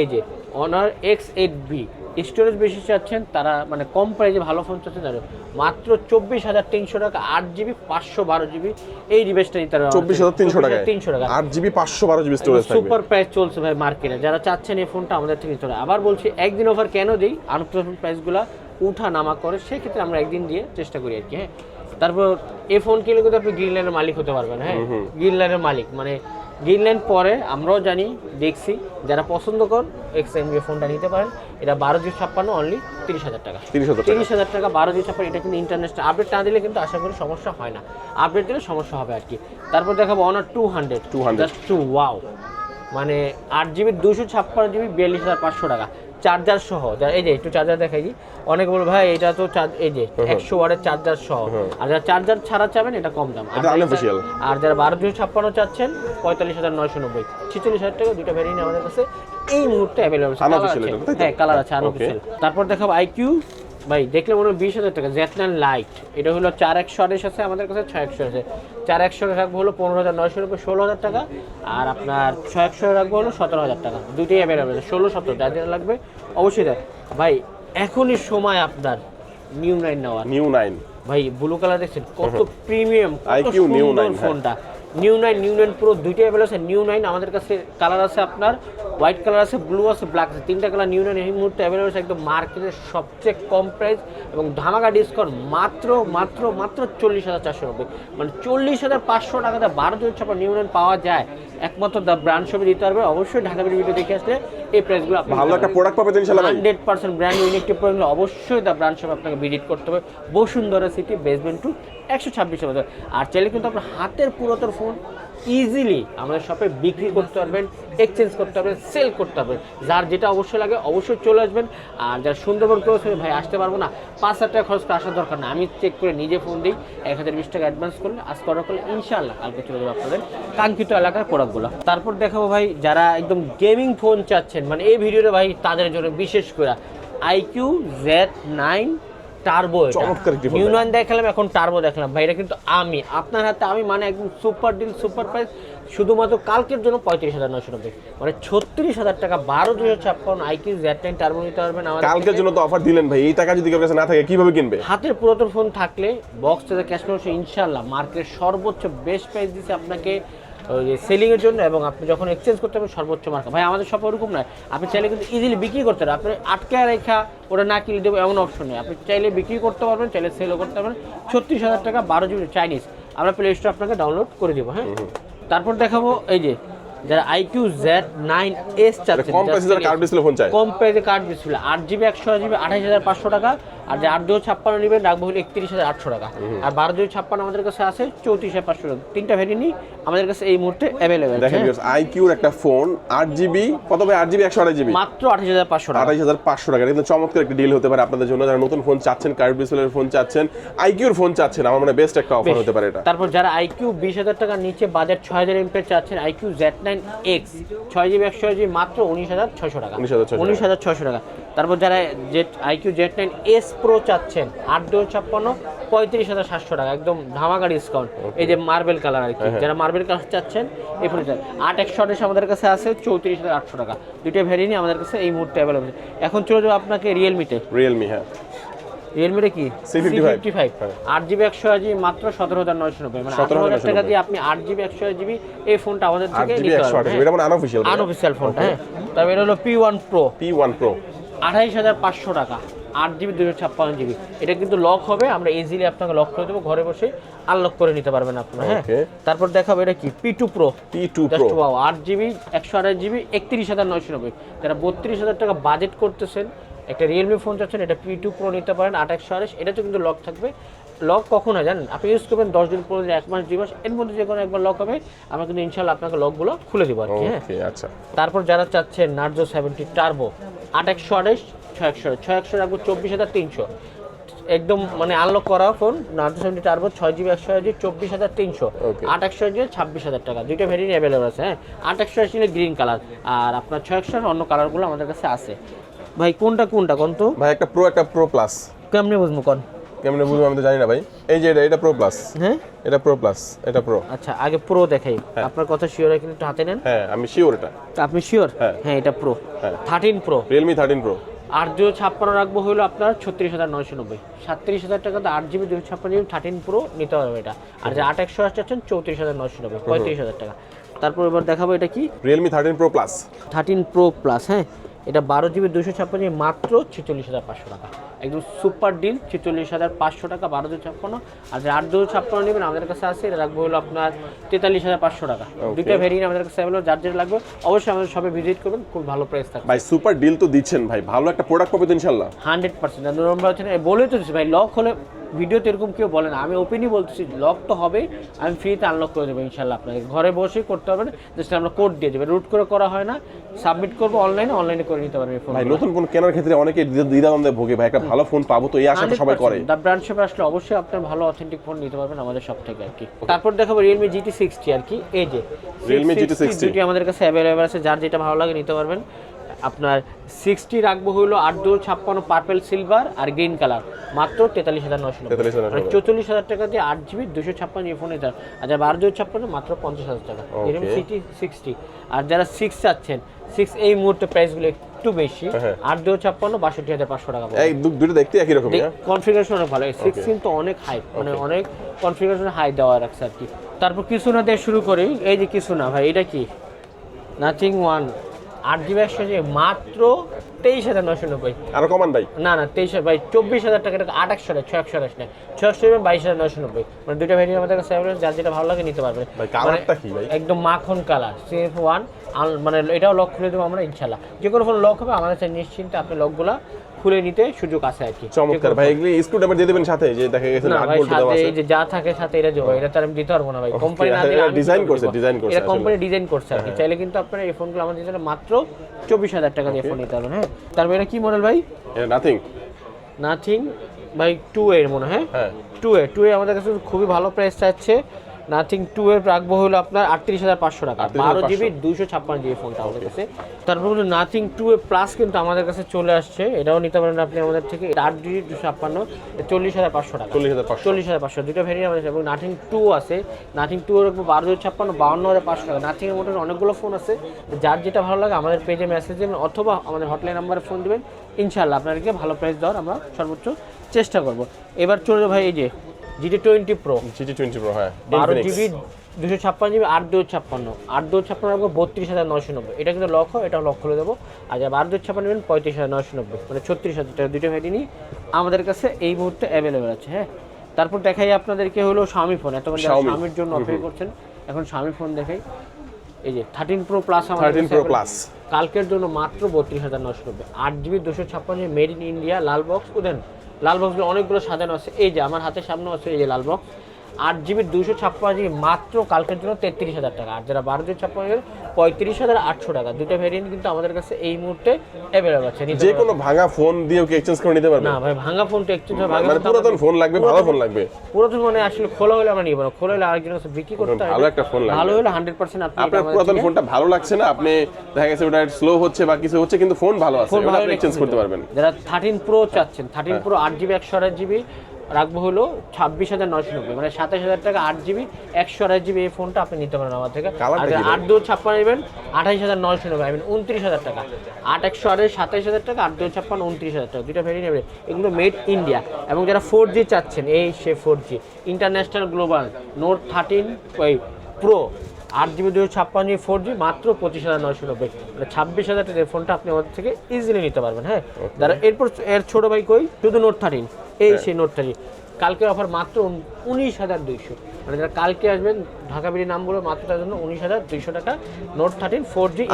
এই যে Honor X eight B storage বেশি চাচ্ছেন তারা মানে কম প্রাইসে ভালো ফোন চাচ্ছেন তারা মাত্র চব্বিশ হাজার তিনশো টাকা আট জিবি পাঁচশো বারো জিবি এই ডিভাইসটা নিতে পারবেন। চব্বিশ হাজার তিনশো টাকা তিনশো টাকা। আট জিবি পাঁচশো বারো জিবি স্টোরেজ সুপার প্রাইস চলছে ভাই মার্কেটে যারা চাচ্ছেন এই ফোনটা আমাদের থেকে নিতে হবে। আবার বলছি একদিন অফার কেন দিই? আনুষ্ঠানিক প্রাইসগুলো উঠা নামা করে সেক্ষেত্রে আমরা একদিন দিয়ে চেষ্টা করি আর কি হ্যাঁ। তারপর এই ফোন কিনলে কিন্তু আপনি গ্রিন লাইনের মালিক হতে পারবেন হ্যাঁ। গ্রিন লাইনের মালিক মানে গ্রিন লাইন পরে আমরাও জানি দেখছি। যারা পছন্দ কর এক্স এম ফোনটা নিতে পারেন। এটা বারো জিবি ছাপ্পান্ন অনলি তিরিশ হাজার টাকা। তিরিশ হাজার টাকা। বারো জিবি ছাপ্পান্ন এটা কিন্তু ইন্টারন্যাশনাল আপডেট না দিলে কিন্তু আশা করি সমস্যা হয় না। আপডেট দিলে সমস্যা হবে আর কি। তারপর দেখাবো Honor two hundred 200 just too wow মানে আট জিবি দুশো ছাপ্পান্ন জিবি বিয়াল্লিশ হাজার পাঁচশো টাকা। চার্জার সহ এই যে একটু চার্জার দেখাই অনেক বল ভাই এটা তো এই যে একশো ওয়ার্ডের চার্জার সহ। আর যারা চার্জার ছাড়া চাবেন এটা কম দাম। আর যারা- unofficial। আর যারা বারো দুশো ছাপ্পান্ন চাচ্ছেন পঁয়তাল্লিশ হাজার নয়শো নব্বই। ছেচল্লিশ হাজার টাকা দুটো ভ্যারিয়েন্ট আমাদের কাছে। এই মুহূর্তে অ্যাভেলেবল হ্যাঁ কালার আছে আনঅফিসিয়াল তারপর দেখাবো আইকিউ ভাই দেখলে মনে হয় বিশ হাজার টাকা। জেটনান লাইট এটা হলো চার একশো আড়াইশ আছে আমাদের কাছে ছয় একশো আছে। চার একশো রাখব হলো পনেরো হাজার নয়শো রুপে ষোলো হাজার টাকা। আর আপনার ছয় একশো রাখব হলো সতেরো হাজার টাকা। দুটোই অ্যাভেলেবেল ষোলো সতেরো যার যেটা লাগবে অবশ্যই দেয় ভাই এখনই সময় আপনার নিউ নাইন নেওয়ার। নিউ নাইন ভাই ব্লু কালার দেখছেন কত প্রিমিয়াম কত সুন্দর 9, হ্যাঁ। ফোনটা। নিউ নাইন নিউ নাইন পুরো দুইটাই অ্যাভেলেবল আছে। নিউ নাইন আমাদের কাছে কালার আছে আপনার হোয়াইট কালার আছে ব্লু আছে ব্ল্যাক আছে। তিনটা কালার নিউ নাইন এই মুহূর্তে অ্যাভেলেবল আছে একদম মার্কেটের সবচেয়ে কম প্রাইস এবং ধামাকা ডিসকাউন্ট মাত্র মাত্র মাত্র চল্লিশ হাজার চারশো নব্বই। মানে চল্লিশ হাজার পাঁচশো টাকাতে বারো জন ছাপা নিউ নাইন পাওয়া যায়। একমাত্র দ্য ব্র্যান্ড শপে দিতে পারবে। অবশ্যই ঢাকা ভিডিও দেখে আসলে এই প্রাইসগুলো ভালো একটা প্রোডাক্ট পাবে হান্ড্রেড পার্সেন্ট ব্র্যান্ড ইউনিকটি প্রয়োজন অবশ্যই দ্য ব্র্যান্ড শপ আপনাকে ভিজিট করতে হবে। বসুন্ধরা সিটি বেসমেন্ট টু একশো ছাব্বিশ আর চাইলে কিন্তু আপনার হাতের পুরাতন ফোন ইজিলি আমাদের শপে বিক্রি করতে পারবেন এক্সচেঞ্জ করতে পারবেন সেল করতে পারবেন। যার যেটা অবশ্যই লাগে অবশ্যই চলে আসবেন। আর যারা সুন্দরবন করে ভাই, আসতে পারব না। পাঁচ হাজার টাকা খরচ করে আসার দরকার না। আমি চেক করে নিজে ফোন দিই। এক হাজার বিশ টাকা অ্যাডভান্স করলে আজ অর্ডার করলে ইনশাআল্লাহ কালকে চলে যাবে আপনাদের কাঙ্ক্ষিত এলাকার প্রোডাক্টগুলো তারপর দেখাবো ভাই, যারা একদম গেমিং ফোন চাচ্ছেন মানে এই ভিডিওটা ভাই তাদের জন্য বিশেষ করে। আইকিউ জেড নাইন টার্বো চমৎকার একটি নিউ নাইন দেখালাম এখন টার্বো দেখালাম। ভাই এটা কিন্তু আমি আপনার হাতে আমি মানে একদম সুপার ডিল সুপার প্রাইস শুধুমাত্র কালকের জন্য পঁয়ত্রিশ হাজার নশো নব্বই। মানে ছত্রিশ হাজার টাকা বারো দুশো ছাপ্পান্ন আইকিউ জেড নাইন টার্বো নিতে পারবেন আমাদের কালকের জন্য তো অফার দিলেন ভাই এই টাকা যদি কারোর কাছে না থাকে কীভাবে কিনবে? হাতের পুরাতন ফোন থাকলে বক্স থেকে ক্যাশ ইনশাল্লাহ মার্কেটের সর্বোচ্চ বেস্ট প্রাইস দিচ্ছে আপনাকে ওই যে সেলিংয়ের জন্য এবং আপনি যখন এক্সচেঞ্জ করতে পারবেন সর্বোচ্চ মার্কা ভাই আমাদের সব ওরকম নয়। আপনি চাইলে কিন্তু ইজিলি বিক্রি করতে পারেন। আপনি আটকে রেখা ওটা না কিনে দেবো এমন অপশন নেই। আপনি চাইলে বিক্রি করতে পারবেন চাইলে সেলও করতে পারবেন। ছত্রিশ হাজার টাকা বারো জিবি চাইনিজ। আমরা প্লে স্টোর আপনাকে ডাউনলোড করে দেবো হ্যাঁ? তারপর দেখাবো এই যে যারা আইকিউ জেড নাইন এস চাচ্ছেন কম প্রাইসের কার্ড ডিসপ্লে ফোন চাই কম প্রাইসে কার্ড ডিসপ্লে আট জিবি একশো জিবি আঠাশ হাজার পাঁচশো টাকা। আর যে আট দুই ছাপ্পান্ন নেবেন রাখব হলে একত্রিশ হাজার আটশো টাকা। আর বারো দুই ছাপ্পান্ন আমাদের কাছে আছে চৌত্রিশ হাজার পাঁচশো টাকা। তিনটা ভ্যারিয়েন্টই আমাদের কাছে এই মুহূর্তে অ্যাভেলেবেল দেখেন আইকিউর একটা ফোন আট জিবি কত ভাই আট জিবি একশো আঠাশ জিবি। মাত্র আঠাশ হাজার পাঁচশো টাকা। আঠাশ হাজার পাঁচশো টাকা। কিন্তু চমৎকার একটা ডিল হতে পারে আপনাদের জন্য। যারা নতুন ফোন চাচ্ছেন কার্ড ডিসপ্লের ফোন চাচ্ছেন আইকিউর ফোন চাচ্ছেন আমার মনে বেস্ট একটা অফার হতে পারে এটা। তারপর যারা আইকিউ বিশ হাজার টাকার নিচে বাজার ছয় হাজার এমপের চাচ্ছেন আইকিউ জেড নাইন এক্স ছয় জিবি একশো জিবি মাত্র উনিশ হাজার ছয়শো টাকা। 19,600 উনিশ হাজার ছয়শো টাকা। তারপর যারা Z iQOO Z nine S pro চাচ্ছেন আট দুই ছাপ্পান্ন পঁয়ত্রিশ হাজার সাতশো টাকা একদম ধামাকা ডিসকাউন্ট এই যে মার্বেল কালার আর কি। যারা মার্বেল কালার চাচ্ছেন এই ফোনে চান আট একশো আঠাশ আমাদের কাছে আছে চৌত্রিশ হাজার আটশো টাকা। দুইটা ভ্যারিয়েন্ট আমাদের কাছে এই মুহূর্তে অ্যাভেলেবল এখন চলে যাব আপনাকে রিয়েলমিতে রিয়েলমি হ্যাঁ। রিয়েলমিটা কি? C55 ফাইভ হ্যাঁ। আট জিবি একশো জিবি মাত্র সতেরো হাজার নয়শো নব্বই। মানে 17,990 আঠারো হাজার টাকা দিয়ে আপনি আট জিবি একশো জিবি এই ফোনটা আমাদের থেকে নিতে পারবেন। মানে আনঅফিসিয়াল আনঅফিসিয়াল ফোনটা হ্যাঁ। তবে এটা হলো P one pro P one pro আঠাইশ হাজার পাঁচশো টাকা। আট জিবি দুশো ছাপ্পান্ন জিবি। এটা কিন্তু লক হবে আমরা ইজিলি আপনাকে লক করে দেবো ঘরে বসে আনলক করে নিতে পারবেন আপনারা হ্যাঁ. তারপর দেখাবো এটা কি? P two pro P two pro আট জিবি একশো আঠাশ জিবি একত্রিশ হাজার নয়শো নব্বই। যারা বত্রিশ হাজার টাকা বাজেট করতেছেন একটা রিয়েলমি ফোন চাচ্ছেন এটা পি টু প্রো নিতে পারেন আট একশো আঠাশ এটাতে কিন্তু লক থাকবে। লক কখন হয় জানেন? আপনি ইউজ করবেন দশ দিন পনেরো দিন এক মাস দুই মাস এর মধ্যে যে কোনো একবার লক হবে। আমরা কিন্তু ইনশাল্লাহ আপনাকে লকগুলো খুলে দেবো আর কি হ্যাঁ। আচ্ছা। তারপর যারা চাচ্ছেন নার্জো সেভেন্টি টার্বো আট একশো আঠাশ ছয় একশো ছয় একশো রাখব চব্বিশ হাজার তিনশো। একদম মানে আনলক করা ফোন নার্জো সেভেন্টি টার্বো ছয় জিবি একশো জিবি চব্বিশ হাজার তিনশো। আট একশো জিবি ছাব্বিশ হাজার টাকা। দুইটা ভেরিয়েন্ট অ্যাভেলেবল আছে হ্যাঁ। আট একশো আসলে গ্রিন কালার আর আপনার ছয় একশো অন্য কালারগুলো আমাদের কাছে আছে। ভাই কোনটা কোনটা কোন তো? ভাই একটা প্রো একটা প্রো প্লাস কেমনে বুঝব কোন? কেমন বুঝব আমি তো জানি না ভাই। এই যে এটা এটা প্রো প্লাস হ্যাঁ? এটা প্রো প্লাস এটা প্রো আচ্ছা আগে প্রো দেখাই। আপনার কথা শিওর কিন্তু একটু হাতে নেন। হ্যাঁ আমি শিওর এটা। তা আপনি শিওর হ্যাঁ। হ্যাঁ এটা প্রো হ্যাঁ। Thirteen pro Realme thirteen pro আট দুশো ছাপ্পান্ন রাখব হলো আপনার ছত্রিশ হাজার নয়শো নব্বই। সাতত্রিশ হাজার টাকাতে আট জিবি দুশো ছাপ্পান্ন জিবি থার্টিন প্রো নিতে হবে এটা। আর যে আট একশো আছেন চৌত্রিশ হাজার নয়শো নব্বই পঁয়ত্রিশ হাজার টাকা। তারপর এবার দেখাবো এটা কি? Realme thirteen pro plus thirteen pro plus হ্যাঁ। এটা বারো জিবি দুশো ছাপ্পান্ন মাত্র ছেচল্লিশ হাজার পাঁচশো টাকা। একদম সুপার ডিল ছেচল্লিশ হাজার পাঁচশো টাকা বারো দুশো ছাপ্পান্ন। আর যে আট দুশো ছাপ্পান্ন নেবেন আমাদের কাছে আছে এটা রাখব হলো আপনার তেতাল্লিশ হাজার পাঁচশো টাকা। দুইটা ভেরিয়েন্ট আমাদের কাছে অ্যাভেলেবল যার যেটা লাগবে অবশ্যই আমাদের সবে ভিজিট করবেন খুব ভালো প্রাইস থাকবে। ভাই সুপার ডিল তো দিচ্ছেন ভাই ভালো একটা প্রোডাক্ট পাবে তো ইনশাল্লাহ হান্ড্রেড পার্সেন্ট। নম্বর হচ্ছে না, বলেই তো ভাই লক হলে ভিডিওতে এরকম কেউ বলে না। আমি ওপেনই বলতেছি লক তো হবে আমি ফ্রিতে আনলক করে দেবো ইনশাল্লাহ আপনাকে। ঘরে বসেই করতে হবে না জাস্ট আমরা কোড দিয়ে দেবে। রুট করে করা হয় না সাবমিট করব অনলাইনে অনলাইনে করে নিতে ভাই নতুন ফোন কেনার ক্ষেত্রে অনেকে দ্বিধাদ্বন্দ্বে ভোগে ভাই একটা ভালো ফোন পাবো তো এই আশাটা সবাই করে। দা ব্র্যান্ড শপে আসলে অবশ্যই আপনার ভালো অথেন্টিক ফোন নিতে পারবেন আমাদের সব থেকে আর কি। তারপর দেখাবো রিয়েলমি জিটি সিক্সটি আর কি। এই যে Realme GT 60 দুটি আমাদের কাছে अवेलेबल আছে যার যেটা ভালো লাগে নিতে পারবেন। আপনার সিক্সটি রাখব হলো আট দু ছাপ্পান্ন পার্পেল সিলভার আর গ্রিন কালার মাত্র তেতাল্লিশ হাজার নশো 43,990 মানে চৌচল্লিশ হাজার টাকা দিয়ে আট জিবি দুশো ছাপ্পান্ন জিবি ফোন। আর যারা বারো দুশো ছাপ্পান্ন মাত্র পঞ্চাশ হাজার টাকা। রিয়েলমি সিটি সিক্সটি আর যারা সিক্স চাচ্ছেন সিক্স এই মুহূর্তে প্রাইসগুলো একটু বেশি। হ্যাঁ। আট দু ছাপ্পান্ন বাষট্টি হাজার পাঁচশো টাকা এই দুটো দেখতে একই রকম হ্যাঁ? কনফিগারেশন অনেক ভালো। সিক্স কিন্তু অনেক হাই মানে অনেক কনফিগারেশন হাই দেওয়া রাখছে আর কি। তারপর কিছু না দিয়ে শুরু করি। এই যে কিছু না ভাই এটা কি? নাথিং ওয়ান আট জিবি একশো মাত্র তেইশ হাজার নশো নব্বই। আরও কমান ভাই। না না তেইশ ভাই চব্বিশ হাজার টাকা টাকা আট একশো ছয় একশো আঠাশ নেয়। ছয় একশো বাইশ হাজার নশো নব্বই। মানে দুইটা ভ্যারিয়েন্ট আমাদের কাছে available, যার যেটা ভালো লাগে নিতে পারবে। কালারটা একদম মাখন কালার সিএফ ওয়ান মানে এটাও লক খুলে দেবো আমরা ইনশাল্লাহ যে কোনো ফোন লক হবে আমাদের নিশ্চিন্তে আপনি লকগুলো খুলে নিতে সুযোগ আছে আর কি। চমৎকার। ভাই এগুলি স্ক্রু ড্রাইভার দিয়ে দেবেন সাথে যে দেখা গেছে নাট বোল্ট দেওয়া আছে। এই যে যা থাকে সাথে এটা দেবো। এটা তো আমি দিতে পারব না ভাই। কোম্পানি না দিলে কীভাবে করছে, design করছে এটা কোম্পানি ডিজাইন করছে আর কি। চাইলে কিন্তু আপনারা এই ফোনগুলো আমাদের জন্য মাত্র চব্বিশ হাজার টাকা দিয়ে ফোন নিতে পারবেন হ্যাঁ। তারপর এটা কি মডেল ভাই? এটা নাথিং নাথিং ভাই টু এর মনে হয় হ্যাঁ। টু এ টু এ আমাদের কাছে খুবই ভালো প্রাইস চাচ্ছে। নাথিং টু এর রাখব হলো আপনার আটত্রিশ হাজার পাঁচশো টাকা। 38,500 বারো জিবি দুশো ছাপ্পান্ন জিবি ফোনটা আমাদের কাছে তারপর হলো নাথিং টু এ প্লাস কিন্তু আমাদের কাছে চলে আসছে। এটাও নিতে পারেন আপনি আমাদের থেকে। আট জিবি দুশো ছাপ্পান্ন চল্লিশ হাজার পাঁচশো টাকা। চল্লিশ হাজার পাঁচশো। চল্লিশ হাজার পাঁচশো দুটো ভ্যারিয়েন্ট আমাদের আছে এবং নাথিং টু আছে। নাথিং টু এর বারো হাজার ছাপ্পান্ন বাউন্ন হাজার পাঁচশো টাকা। নাথিং এর মোটামুটি অনেকগুলো ফোন আছে। যার যেটা ভালো লাগে আমাদের পেজে মেসেজ দেবেন অথবা আমাদের হটলাইন নাম্বারে ফোন দেবেন। ইনশাল্লাহ আপনাদেরকে ভালো প্রাইস দেওয়ার আমরা সর্বোচ্চ চেষ্টা করব। এবার চলে ভাই এই যে GT twenty pro GT twenty pro হ্যাঁ। বারো জিবি দুশো ছাপ্পান্ন জিবি আট দুই ছাপ্পান্ন। আট দুই ছাপ্পান্ন রাখব বত্রিশ হাজার নয়শো নব্বই। এটা কিন্তু লক্ষ এটাও লক্ষ খুলে দেবো। আর বারো দুই ছাপ্পান্ন নেবেন পঁয়ত্রিশ হাজার নয়শো নব্বই। মানে ছত্রিশ হাজার টাকা দুটো ভ্যারিনি আমাদের কাছে এই মুহূর্তে অ্যাভেলেবেল আছে হ্যাঁ। তারপর দেখাই আপনাদেরকে হলো স্বামী ফোন এতক্ষণ যারা স্বামীর জন্য অপেক্ষা করছেন। এখন স্বামী ফোন দেখাই। এই যে thirteen pro plus thirteen pro plus কালকের জন্য মাত্র বত্রিশ হাজার নশো নব্বই। আট জিবি দুশো ছাপ্পান্ন মেড ইন ইন্ডিয়া লাল বক্স দেন লাল বক্সগুলো অনেকগুলো সাজানো আছে। এই যে আমার হাতের সামনে আছে এই যে লাল বক্স আট জিবি দুশো ছাপ্পান্ন জিবি মাত্র কালকের জন্য তেত্রিশ হাজার টাকা। আর যারা বারো জিবি ছাপ্পান্ন জিবি পঁয়ত্রিশ হাজার আটশো টাকা। দুটো ভ্যারিয়েন্ট কিন্তু আমাদের কাছে এই মুহূর্তে অ্যাভেলেবল আছে যে কোনো ভাঙা ফোন দিয়েও কি এক্সচেঞ্জ করে নিতে পারবেন? না ভাই ভাঙা ফোনটা এক্সচেঞ্জ ভাঙা মানে পুরাতন ফোন লাগবে ভালো ফোন লাগবে। পুরাতন ফোনে আসলে খোলা হলে আমরা নিব না। খোলা হলে আরেকজনের কাছে বিক্রি করতে হয়। ভালো একটা ফোন লাগবে। ভালো হলে হান্ড্রেড পার্সেন্ট আপনি আপনার পুরাতন ফোনটা ভালো লাগছে না আপনি দেখা গেছে ওটা স্লো হচ্ছে বা কিছু হচ্ছে কিন্তু ফোন ভালো আছে। ফোন ওটা ভালো আপনি এক্সচেঞ্জ করতে পারবেন। যারা থার্টিন প্রো চাচ্ছেন থার্টিন প্রো আট জিবি একশো আঠাশ জিবি রাখব হলো ছাব্বিশ হাজার নয়শো নব্বই মানে সাতাশ হাজার টাকা আট জিবি একশো আঠাশ জিবি এই ফোনটা আপনি নিতে পারেন আমার থেকে। আট দু ছাপ্পান্ন নেবেন আঠাইশ হাজার নয়শো নব্বই আই উনত্রিশ হাজার টাকা। আট একশো আঠাশ সাতাইশ হাজার টাকা আট দু ছাপ্পান্ন উনত্রিশ হাজার টাকা দুইটা ভেরিয়ে নেবে এগুলো মেড ইন্ডিয়া এবং যারা ফোর জি চাচ্ছেন এই say four G international global note thirteen ওই প্রো আট জিবি দুশো ছাপ্পান্ন জিবি ফোর জি মাত্র পঁচিশ হাজার নয়শো নব্বই। মানে ছাব্বিশ হাজার টাকার ফোনটা আপনি আমাদের থেকে ইজিলি নিতে পারবেন হ্যাঁ? যারা এরপর এর ছোটো ভাই কই? শুধু নোট থার্টিন এই সেই নোট থার্টিন কালকের অফার মাত্র উনিশ হাজার দুইশো। মানে যারা কালকে আসবেন ঢাকা বিড়ি নাম বলে মাত্র তার জন্য উনিশ হাজার দুইশো টাকা। নোট থার্টিন ফোর জি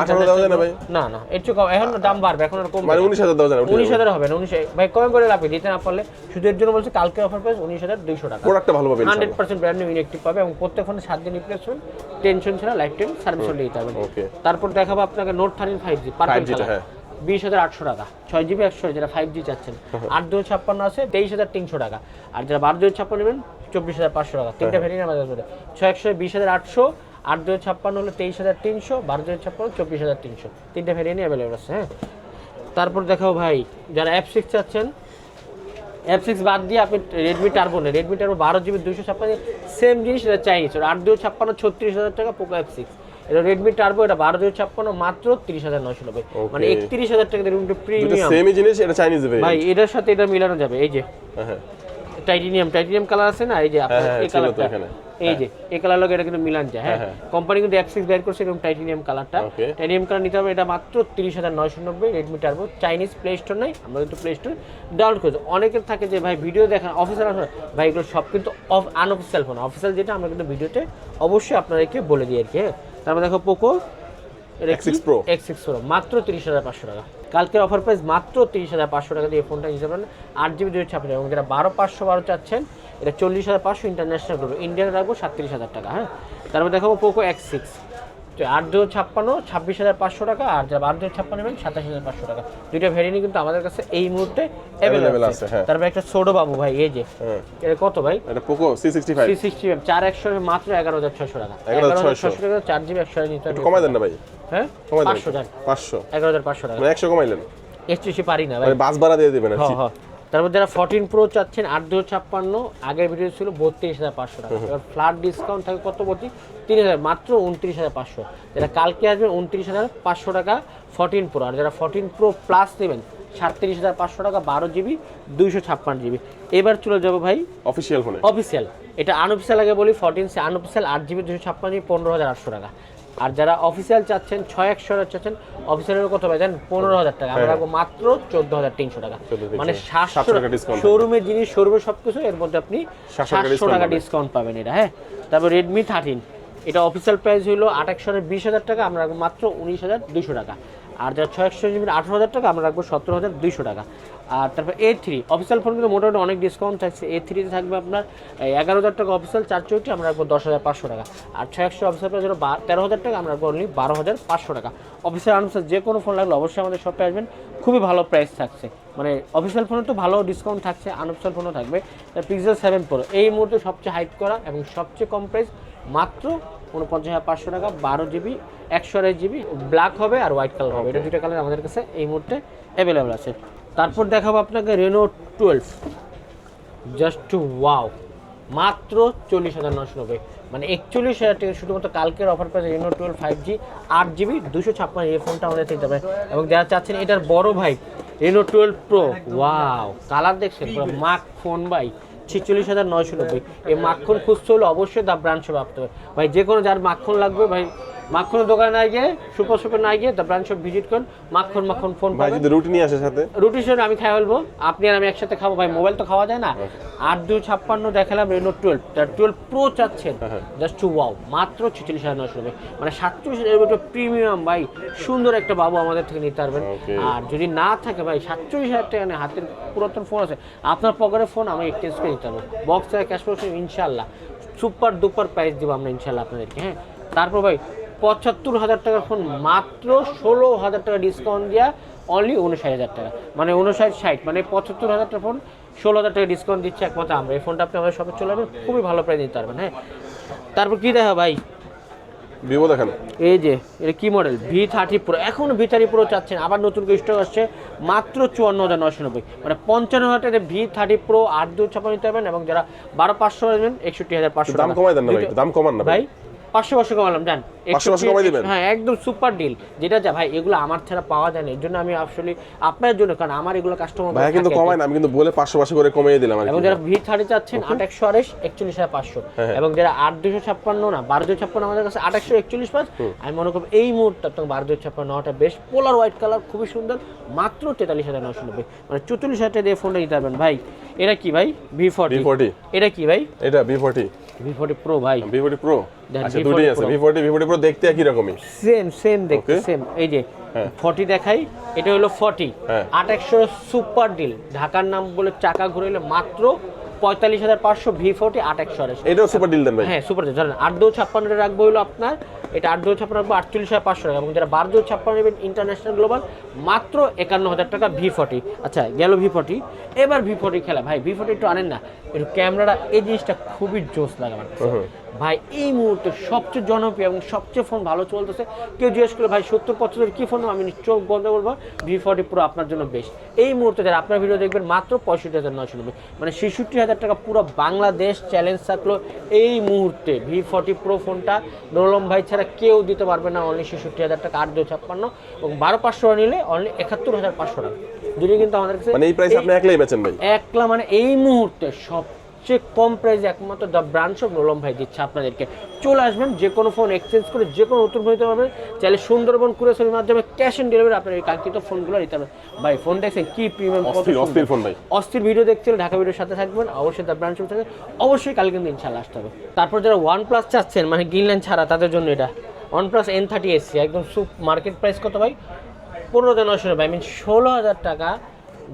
না না এর চেয়ে কম এখন দাম বাড়বে এখন আর কম মানে উনিশ হাজার উনিশ হাজার হবে না উনিশ ভাই কম করে লাভ দিতে না পারলে। শুধু এর জন্য বলছে কালকে অফার প্রাইস উনিশ হাজার দুইশো টাকা। প্রোডাক্টটা ভালো পাবেন hundred percent brand new electric পাবে এবং প্রত্যেক ফোনে সাত দিন রিপ্লেসমেন্ট টেনশন ছাড়া লাইফ টাইম সার্ভিস দিতে হবে তারপর দেখাবো আপনাকে নোট থার্টিন ফাইভ জি 5G টা, হ্যাঁ। বিশ হাজার আটশো টাকা। ছয় জিবি একশো যেটা ফাইভ জি চাচ্ছেন। আট দু ছাপ্পান্ন আছে তেইশ হাজার তিনশো টাকা। আর যারা বারো দু ছাপ্পান্ন নেবেন চব্বিশ হাজার পাঁচশো টাকা। তিনটা ভ্যারিয়েন্ট আমাদের কাছে ছয় একশো বিশ হাজার আটশো আট দু ছাপ্পান্ন হলো তেইশ হাজার তিনশো বারো দু ছাপ্পান্ন চব্বিশ হাজার তিনশো। তিনটা ভ্যারিয়েন্টই অ্যাভেলেবল আছে হ্যাঁ। তারপর দেখাও ভাই যারা অ্যাপ সিক্স চাচ্ছেন এফ সিক্স বাদ দিয়ে আপনি রেডমি টার্বো নেই রেডমি টার্বো বারো জিবি দুশো ছাপ্পান্ন সেম জিনিস এটা চাইনিজ আট দুই ছাপ্পান্ন ছত্রিশ হাজার টাকা পোকো এফ সিক্স এটা রেডমি টার্বো এটা বারো দুই ছাপ্পান্ন মাত্র তিরিশ হাজার নয়শো নব্বই। মানে. একত্রিশ হাজার টাকা রেডমি দুটো প্রিমিয়াম সেমই জিনিস এটা চাইনিজ ভাই এটার সাথে এটা মিলানো যাবে এই যে। হ্যাঁ টাইটেনিয়াম টাইটেনিয়াম কালার আছে না? এই যে আপনার হ্যাঁ, এই কালারটা এই যে এই কালার লাগে এটা কিন্তু মিলান যায় হ্যাঁ? হ্যাঁ, কোম্পানি কিন্তু এফ সিক্স বের করছে এরকম টাইটেনিয়াম কালারটা টাইটেনিয়াম কালার নিতে হবে এটা মাত্র তিরিশ হাজার নয়শো নব্বই Redmi turbo Chinese play store নাই আমরা কিন্তু প্লে স্টোর ডাউনলোড করেছি। অনেকের থাকে যে ভাই ভিডিও দেখেন অফিসিয়াল ভাই এগুলো সব কিন্তু অফ আনঅফিসিয়াল ফোন অফিসিয়াল যেটা আমরা কিন্তু ভিডিওতে অবশ্যই আপনাদেরকে বলে দিই আর কি হ্যাঁ? তারপর দেখো Poco X6 pro X six pro মাত্র তিরিশ হাজার পাঁচশো টাকা। কালকের অফার প্রাইস মাত্র তিরিশ হাজার পাঁচশো টাকা দিয়ে ফোনটা নিতে পারেন আট জিবি দুই ছাপ্পান্ন এবং যারা বারো পাঁচশো বারো চাচ্ছেন এটা চল্লিশ হাজার পাঁচশো ইন্টারন্যাশনাল করব। ইন্ডিয়ান রাখব সাতত্রিশ হাজার টাকা হ্যাঁ? তারপর দেখাবো পোকো এক্স সিক্স আট দু ছাপ্পান্ন ছাব্বিশ হাজার পাঁচশো টাকা আর যারা দু ছাপ্পান্ন নেবেন সাতাশ হাজার পাঁচশো টাকা। দুইটা ভ্যারিয়েন্ট কিন্তু আমাদের কাছে এই মুহূর্তে অ্যাভেলেবল আছে, হ্যাঁ। তারপর একটা ছোটো বাবু ভাই এই যে হ্যাঁ। এটা কত ভাই? এটা Poco C sixty five three sixty চার একশো মাত্র এগারো হাজার ছশো টাকা। 11,600 টাকা চার জিবি একশো নিতে কমাই দেন না ভাই। হ্যাঁ? পাঁচশো টাকা পাঁচশো। এগারো হাজার পাঁচশো টাকা। মানে একশো কমাইলেন। একটু বেশি পারি না ভাই। মানে বাস ভাড়া দিয়ে দেবেন হ্যাঁ হ্যাঁ তারপর যারা ফোরটিন প্রো চাচ্ছেন আট দু ছাপ্পান্ন আগের ভিডিও ছিল বত্রিশ হাজার পাঁচশো টাকা। এবার ফ্ল্যাট ডিসকাউন্ট থাকে কত বলছি? তিন হাজার মাত্র উনত্রিশ হাজার পাঁচশো। যারা কালকে আসবেন উনত্রিশ হাজার পাঁচশো টাকা ফোরটিন প্রো আর যারা ফোরটিন প্রো প্লাস নেবেন সাতত্রিশ হাজার পাঁচশো টাকা বারো জিবি দুইশো ছাপ্পান্ন জিবি এবার চলে যাব ভাই অফিসিয়াল ফোনে অফিসিয়াল এটা আনঅফিসিয়াল আগে বলি ফোরটিন সে আনঅফিসিয়াল আট জিবি দুশো ছাপ্পান্ন জিবি পনেরো হাজার আটশো টাকা। আর যারা অফিসিয়াল চাচ্ছেন ছয় একশো চাচ্ছেন অফিসিয়ালের কত পাই জানেন পনেরো হাজার টাকা। আমরা রাখব মাত্র চোদ্দ হাজার তিনশো টাকা। মানে সাতশো শোরুমের জিনিস শোরুমের সব কিছু এর মধ্যে আপনি সাতশো টাকা। ডিসকাউন্ট পাবেন। এটা হ্যাঁ। তারপর রেডমি থার্টিন এটা অফিসিয়াল প্রাইস হলো আট একশো বিশ হাজার টাকা আমরা রাখব মাত্র উনিশ হাজার দুশো টাকা। আর যারা ছয় একশো জিবি আঠারো হাজার টাকা আমরা রাখব সতেরো হাজার দুইশো টাকা। আর তারপর এ থ্রি অফিসিয়াল ফোন কিন্তু মোটামুটি অনেক ডিসকাউন্ট থাকছে। এ থ্রিতে থাকবে আপনার এগারো হাজার টাকা অফিসিয়াল চার চৌটি আমরা রাখব দশ হাজার পাঁচশো টাকা। আর ছয় একশো অফিসিয়াল প্রাইস হলো তেরো হাজার টাকা আমরা রাখব অনলি বারো হাজার পাঁচশো টাকা। অফিসিয়াল আনুসার যে কোনো ফোন লাগলে অবশ্যই আমাদের শপে আসবেন। খুবই ভালো প্রাইস থাকছে। মানে অফিসিয়াল ফোনে তো ভালো ডিসকাউন্ট থাকছে আনঅফিসিয়াল ফোনও থাকবে। পিক্সেল সেভেন প্রো এই মুহূর্তে সবচেয়ে হাইট করা এবং সবচেয়ে কম প্রাইস মাত্র উনপঞ্চাশ হাজার পাঁচশো টাকা বারো জিবি একশো আড়াই জিবি ব্ল্যাক হবে আর হোয়াইট কালার হবে। এটা দুটো কালার আমাদের কাছে এই মুহূর্তে অ্যাভেলেবেল আছে। তারপর দেখাবো আপনাকে Reno twelve just too wow মাত্র চল্লিশ হাজার নশো নব্বই। মানে একচল্লিশ হাজার টাকা শুধুমাত্র কালকের অফার পেয়েছে রেনো টুয়েলভ ফাইভ জি আট জিবি দুশো ছাপ্পান্ন এই ফোনটা আমাদের দিতে পারে এবং যারা চাচ্ছেন এটার বড় ভাই Reno twelve pro wow colour দেখছেন পুরো মাক ফোন ভাই। ছিচল্লিশ হাজার নয়শো নব্বই। এই মাখন খুঁজতে হলে অবশ্যই দা ব্রাঞ্চে আসতে হবে। ভাই, যে কোনো যার মাখন লাগবে, ভাই মাখনের দোকানে না গিয়ে সুপার সুপার না গিয়ে দ্য ব্রাঞ্চ শপ ভিজিট করুন মাখন মাখন ফোন ভাই যদি রুটি নিয়ে আসে সাথে। রুটি সঙ্গে আমি খাই বলব আপনি আর আমি একসাথে খাব ভাই মোবাইল তো খাওয়া যায় না। আট দুই ছাপ্পান্ন দেখালাম রেনো টুয়েলভ টুয়েলভ প্রো চাচ্ছেন। জাস্ট টু ওয়াও মাত্র ছেচল্লিশ হাজার নশো মানে সাতচল্লিশ হাজার প্রিমিয়াম ভাই সুন্দর একটা বাবু আমাদের থেকে নিতে পারবেন। আর যদি না থাকে ভাই সাতচল্লিশ হাজার টাকা নেই হাতের পুরাতন ফোন আছে। আপনার পকেটের ফোন আমি এক্সচেঞ্জ করে দিতে পারব। বক্স থেকে ক্যাশ পয়সা ইনশাল্লাহ সুপার দুপার প্রাইস দিব আমরা ইনশাল্লাহ আপনাদেরকে হ্যাঁ। তারপর ভাই পঁচাত্তর হাজার টাকার ফোন মাত্র ষোলো হাজার টাকা ডিসকাউন্ট দেওয়া অনলি উনষাট হাজার টাকা। মানে উনষাট ষাট মানে পঁচাত্তর হাজার টাকা ফোন ষোলো হাজার টাকা ডিসকাউন্ট দিচ্ছে একমাত্র আমরা। এই ফোনটা আপনি আমাদের শপে চলে যাবেন খুবই ভালো প্রাইস দিতে পারবেন হ্যাঁ? তারপর কী দেখা ভাই? ভিভো দেখেন। এই যে এটা কি মডেল ভি থার্টি প্রো এখন ভি থার্টি প্রো চাচ্ছেন আবার নতুন করে স্টক আসছে মাত্র চুয়ান্ন হাজার নশো নব্বই। মানে পঞ্চান্ন হাজার টাকা ভি থার্টি প্রো আট দু ছাপ্পান্ন নিতে পারবেন এবং যারা বারো পাঁচশো নেবেন একষট্টি হাজার পাঁচশো দাম কমাই দেন না ভাই দাম কমান না ভাই? পাঁচশো পাঁচশো কমালাম জান। 500 কমাই দিবেন? হ্যাঁ একদম সুপার ডিল যেটা যা ভাই এগুলো আমার ছাড়া পাওয়া যায় না এর জন্য আমি আসলে আপনার জন্য কারণ আমার এগুলো কাস্টমার ভাই কিন্তু কমায় না আমি কিন্তু বলে পাঁচশো পাঁচশো করে কমিয়ে দিলাম এবং যারা ভি থার্টি চাচ্ছেন আট একশো আড়াইশ একচল্লিশ হাজার পাঁচশো। হ্যাঁ। এবং যারা আট দুশো ছাপ্পান্ন না বারো দুশো ছাপ্পান্ন আমাদের কাছে আট একশো একচল্লিশ পাঁচ আমি মনে করব এই মুহূর্তে আপনার বারো দুশো ছাপ্পান্ন নেওয়াটা বেশ পোলার হোয়াইট কালার খুবই সুন্দর মাত্র তেতাল্লিশ হাজার নশো নব্বই। মানে চৌচল্লিশ হাজার টাকা দিয়ে ফোনটা নিতে পারবেন। ভাই এটা কি ভাই? ভি ফোর্টি V40 এটা কি ভাই? এটা V forty V forty pro ভাই ভি ফোর্টি প্রো দেন, আচ্ছা দুটোই আছে Pro। V forty V forty pro দেখতে একই রকমই সেম সেম দেখতে. সেম এই যে। ফর্টি দেখাই এটা হলো ফর্টি। হ্যাঁ। আট একশো সুপার ডিল ঢাকার নাম বলে চাকা ঘুরাইলে মাত্র পঁয়তাল্লিশ হাজার পাঁচশো ভি ফোর্টি আট একশো আড়াইশ। এটাও সুপার ডিল দেন হ্যাঁ সুপার ডিল ধরেন আট দু ছাপ্পান্নটা রাখব হলো আপনার এটা আট দু ছাপ্পান্ন রাখব আটচল্লিশ হাজার পাঁচশো টাকা। এবং যারা বার দু ছাপ্পান্ন নেবেন ইন্টারন্যাশনাল গ্লোবাল মাত্র একান্ন হাজার টাকা ভি ফর্টি। আচ্ছা গেল ভি ফর্টি। এবার ভি ফর্টি খেলা। ভাই ভি ফর্টি একটু আনেন না। একটু ক্যামেরাটা এই জিনিসটা খুবই জোস লাগে আমার। ভাই এই মুহূর্তে সবচেয়ে জনপ্রিয় এবং সবচেয়ে ফোন ভালো চলতেছে। কেউ জিজ্ঞেস করে ভাই সত্তর পঁচাত্তর কী ফোন আমি চোখ বন্ধ করব। ভি ফর্টি পুরো আপনার জন্য বেশ এই মুহূর্তে যারা আপনার ভিডিও দেখবেন মাত্র পঁয়ষট্টি হাজার নশো নব্বই মানে ছেষট্টি হাজার টাকা পুরো বাংলাদেশ চ্যালেঞ্জ থাকল এই মুহূর্তে। ভি ফর্টি প্রো ফোনটা নরলম ভাই ছাড়া কেউ দিতে পারবে না অনলি ছেষট্টি হাজার টাকা আট দু ছাপ্পান্ন এবং বারো পাঁচশো টাকা নিলে অনলি একাত্তর হাজার পাঁচশো টাকা। দুটোই কিন্তু আমাদের কাছে মানে এই প্রাইস আপনি একলাই বেচেন ভাই? একলা মানে এই মুহূর্তে সবচেয়ে কম প্রাইসে একমাত্র দ্য ব্রাঞ্চ অফ নোলম ভাই দিচ্ছে আপনাদেরকে। চলে আসবেন যে কোনো ফোন এক্সচেঞ্জ করে যে কোনো নতুন ফোন নিতে পারবেন। চাইলে সুন্দরবন কুরেসের মাধ্যমে ক্যাশ অন ডেলিভারি আপনার এই কাঙ্ক্ষিত ফোনগুলো নিতে পারবেন। ভাই ফোন দেখছেন কি প্রিমিয়াম অস্থির ফোন ভাই। অস্থির ভিডিও হলে ঢাকা ভিডিওর সাথে থাকবেন অবশ্যই দ্য ব্রাঞ্চ থাকে অবশ্যই কালকে কিন্তু ইনশাল্লাহ আসতে হবে। তারপর যারা ওয়ান প্লাস চাচ্ছেন মানে গ্রিনল্যান্ড ছাড়া তাদের জন্য এটা। One Plus N thirty SE একদম সুপ মার্কেট প্রাইস কত ভাই? পনেরো হাজার নশো ভাই মিন ষোলো হাজার টাকা।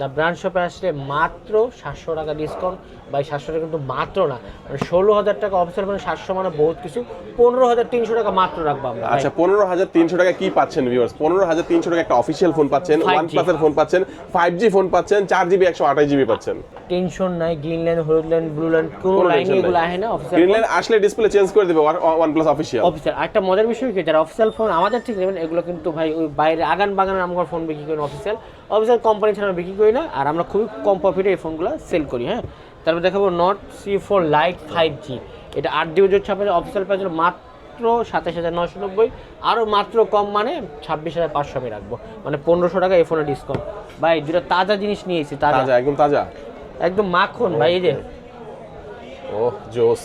দ্য ব্র্যান্ড শপে আসলে মাত্র সাতশো টাকা ডিসকাউন্ট বাই সাতশো টাকা কিন্তু মাত্র না। মানে ষোলো হাজার টাকা অফিসের মানে সাতশো মানে বহুত কিছু। পনেরো হাজার তিনশো টাকা মাত্র রাখব আমরা আচ্ছা পনেরো হাজার তিনশো টাকা কি পাচ্ছেন ভিউয়ার্স পনেরো হাজার তিনশো টাকা একটা অফিসিয়াল ফোন পাচ্ছেন ওয়ান প্লাসের ফোন পাচ্ছেন ফাইভ জি ফোন পাচ্ছেন চার জিবি একশো আঠাশ জিবি পাচ্ছেন। টেনশন নাই গ্রিন লাইন হলুদ লাইন ব্লু লাইন কোনো লাইন এগুলো আহে না অফিসের গ্রিনল্যান্ড আসলে ডিসপ্লে চেঞ্জ করে দেবে ওয়ান প্লাস অফিসিয়াল অফিসিয়াল একটা মজার বিষয় কি যারা অফিসিয়াল ফোন আমাদের ঠিক নেবেন এগুলো কিন্তু ভাই ওই বাইরে আগান বাগানের আমরা ফোন বিক্রি করি অফিসিয়াল অফিসিয়াল কোম্পানি ছাড়া বিক্রি করি না আর আমরা খুবই কম প্রফিটে এই ফোনগুলো সেল করি হ্যাঁ? তারপর দেখাবো Nord C four lite five G এটা আট জিবি জোর ছাপে অফিসিয়াল প্রাইস হলো মাত্র সাতাশ হাজার নশো নব্বই। আরও মাত্র কম মানে ছাব্বিশ হাজার পাঁচশো আমি রাখব। মানে পনেরোশো টাকা এই ফোনে ডিসকাউন্ট ভাই দুটো তাজা জিনিস নিয়েছি তাজা। তাজা একদম তাজা। একদম মাখন ভাই এই যে। ও জোস।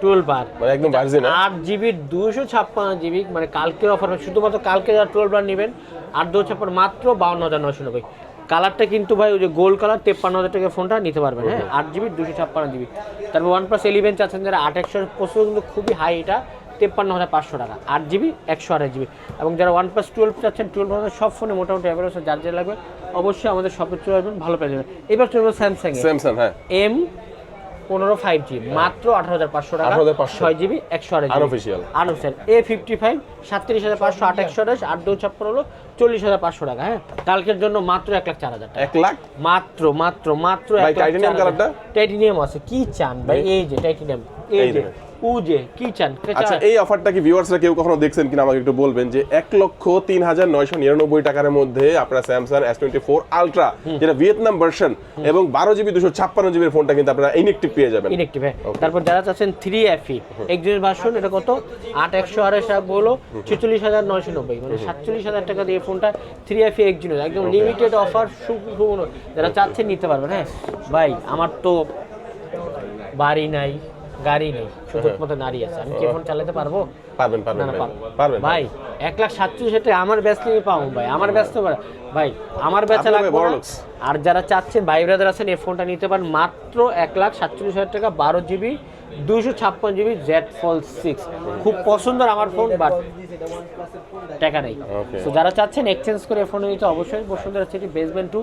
টুয়েলভ বার। মানে একদম ভার্জিন আট জিবি দুশো ছাপ্পান্ন জিবি মানে কালকের অফার শুধুমাত্র কালকে যারা টুয়েলভ বার নেবেন আট দুশো ছাপ্পান্ন মাত্র বাউন্ন হাজার নশো নব্বই। কালারটা কিন্তু ভাই ওই যে গোল্ড কালার তেপ্পান্ন হাজার টাকা ফোনটা নিতে পারবেন হ্যাঁ? আট জিবি দুশো ছাপ্পান্ন জিবি। তারপর ওয়ান প্লাস ইলেভেন চাচ্ছেন যারা আট একশো প্রসেসর কিন্তু খুবই হাই এটা তেপ্পান্ন হাজার পাঁচশো টাকা আট জিবি একশো আঠাশ জিবি। এবং যারা ওয়ান প্লাস টুয়েলভ চাচ্ছেন টুয়েলভ হাজার সব ফোনে মোটামুটি অ্যাভারেজ যার যা লাগবে অবশ্যই আমাদের শপে চলে আসবেন ভালো পেয়ে যাবেন এবার চলবে স্যামসাং স্যামসাং হ্যাঁ। এম পনেরো ফাইভ জি মাত্র আঠারো হাজার পাঁচশো টাকা ছয় জিবি একশো আঠাশ Unofficial। Unofficial A fifty five সাতত্রিশ হাজার পাঁচশো আট একশো আঠাশ আট দু ছাপ্পান্ন হলো। চল্লিশ হাজার পাঁচশো টাকা হ্যাঁ? কালকের জন্য মাত্র এক লাখ চার হাজার টাকা। এক লাখ? মাত্র মাত্র মাত্র? টাইটেনিয়াম আছে কি চান ভাই? এই যে টাইটেনিয়াম এই যে দেখেন। উ যে কি চান? আচ্ছা এই অফারটা কি ভিউয়ার্সরা কেউ কখনো দেখছেন কিনা? আমাকে একটু বলবেন যে এক লক্ষ তিন হাজার নয়শো নিরানব্বই টাকার মধ্যে আপনারা Samsung S twenty four ultra যেটা ভিয়েতনাম ভার্সন এবং বারো জিবি দুশো ছাপ্পান্ন জিবির ফোনটা কিন্তু আপনারা ইনেকটিভ পেয়ে যাবেন। ইনেকটিভ হ্যাঁ। তারপর যারা চাচ্ছেন থ্রি এফি একজনের ভার্সন এটা কত? আট একশো আড়াইশ হলো ছেচল্লিশ হাজার নয়শো নব্বই মানে সাতচল্লিশ হাজার টাকা দিয়ে ফোনটা থ্রি এফি একজনের একদম লিমিটেড অফার সুপূর্ণ যারা চাচ্ছেন নিতে পারবেন হ্যাঁ ভাই আমার তো বাড়ি নাই গাড়ি নেই শুধু মতো নারী আছে আমি কি ফোন চালাতে পারব পারবেন পারবেন। পারবেন ভাই এক লাখ সাতচল্লিশ হাজার টাকা আমার ব্যস্ত নিয়ে পাবো ভাই আমার ব্যস্ত ভাই আমার ভাই লাগবে। আর যারা চাচ্ছেন ভাই ব্রাদার আছেন এই ফোনটা নিতে পারেন মাত্র এক লাখ সাতচল্লিশ হাজার টাকা বারো জিবি দুইশো ছাপ্পান্ন জিবি জেড ফল সিক্স খুব পছন্দের আমার ফোন বাট টাকা নেই। তো যারা চাচ্ছেন এক্সচেঞ্জ করে ফোন নিতে অবশ্যই বসুন্ধরা সিটি বেসমেন্ট টু